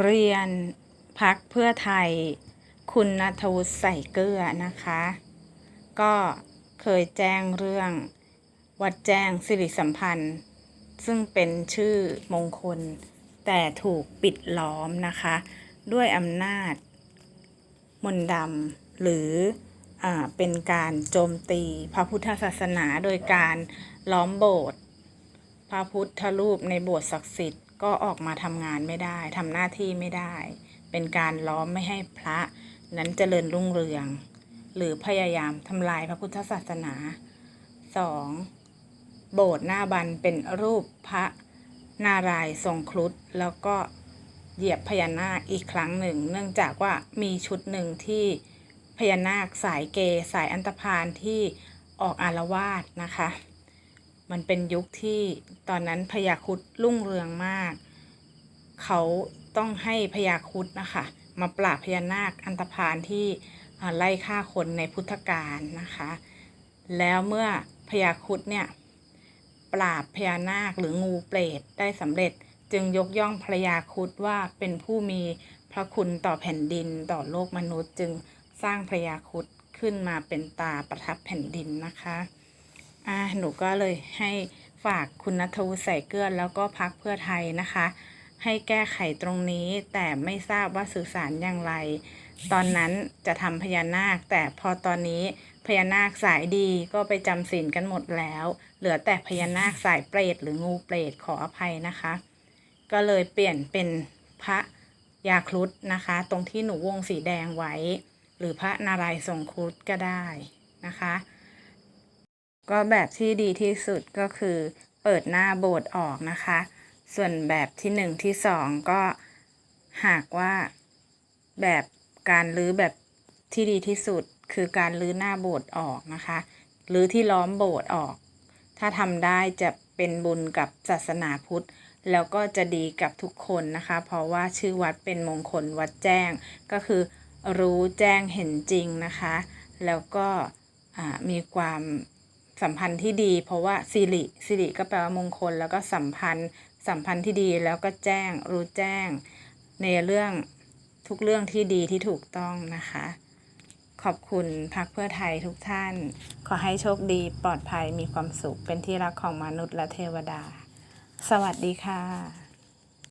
เรียนพักเพื่อไทย คุณนัทวุฒิใส่เกลือนะคะ ก็เคยแจ้งเรื่องวัดแจ้งสิริสัมพันธ์ ซึ่งเป็นชื่อมงคล แต่ถูกปิดล้อมนะคะ ด้วยอำนาจ มนดำหรืออาเป็นการโจมตีพระพุทธศาสนาโดยการล้อมโบสถ์พระพุทธรูปในโบสถ์ศักดิ์สิทธิ์ ก็ออกมาทำงานไม่ได้ทำหน้าที่ไม่ได้ เป็นการล้อมไม่ให้พระนั้นเจริญรุ่งเรือง หรือพยายามทำลายพระพุทธศาสนา 2. โบสถ์หน้าบันเป็นรูปพระนารายณ์ทรงครุฑแล้วก็เหยียบพญานาคอีกครั้งหนึ่ง เนื่องจากว่ามีชุดหนึ่งที่พญานาคสายเกย์สายอันตพาลที่ออกอารวาสนะคะ มันเป็นยุคที่ตอนนั้นพญาครุดรุ่งเรืองมาก เขาต้องให้พญาครุดนะคะ มาปราบพญานาคอันตพาลที่ไล่ฆ่าคนในพุทธกาลนะคะ แล้วเมื่อพญาครุดเนี่ยปราบพญานาคหรืองูเปรตได้สำเร็จจึงยกย่องพระยาคุดว่าเป็นผู้มีพระคุณต่อแผ่นดินต่อโลกมนุษย์ จึงสร้างพระยาคุดขึ้นมาเป็นตาประทับแผ่นดินนะคะ อ่าหนูก็เลยให้ฝากคุณนัทวุฒิใส่เกลือแล้วก็พักเพื่อไทยนะคะ ให้แก้ไขตรงนี้แต่ไม่ทราบว่าสื่อสารอย่างไร ตอนนั้นจะทำพญานาค แต่พอตอนนี้พญานาคสายดีก็ไปจำศีลกันหมดแล้ว เหลือแต่พญานาคสายเปรตหรืองูเปรตขออภัยนะคะ ก็เลยเปลี่ยนเป็นพระยาครุฑนะคะ ตรงที่หนูวงสีแดงไว้ หรือพระนารายณ์ทรงครุฑก็ได้นะคะ ก็แบบที่ดีที่สุดก็คือเปิดหน้าโบสถ์ออกนะคะ ส่วนแบบที่หนึ่งที่สองก็หากว่าแบบการรื้อแบบที่ดีที่สุดคือการรื้อหน้าโบสถ์ออกนะคะหรือที่ล้อมโบสถ์ออก ถ้าทำได้จะเป็นบุญกับศาสนาพุทธ แล้วก็จะดีกับทุกคนนะคะ เพราะว่าชื่อวัดเป็นมงคลวัดแจ้ง ก็คือรู้แจ้งเห็นจริงนะคะ แล้วก็มีความ สัมพันธ์ที่ดี เพราะว่าสิริสิริก็แปลว่ามงคล แล้วก็สัมพันธ์ สัมพันธ์ที่ดีแล้วก็แจ้ง รู้แจ้ง ในเรื่องทุกเรื่องที่ดีที่ถูกต้องนะคะ ขอบคุณพักเพื่อไทยทุกท่าน ขอให้โชคดีปลอดภัยมีความสุขเป็นที่รักของมนุษย์และเทวดา สวัสดีค่ะ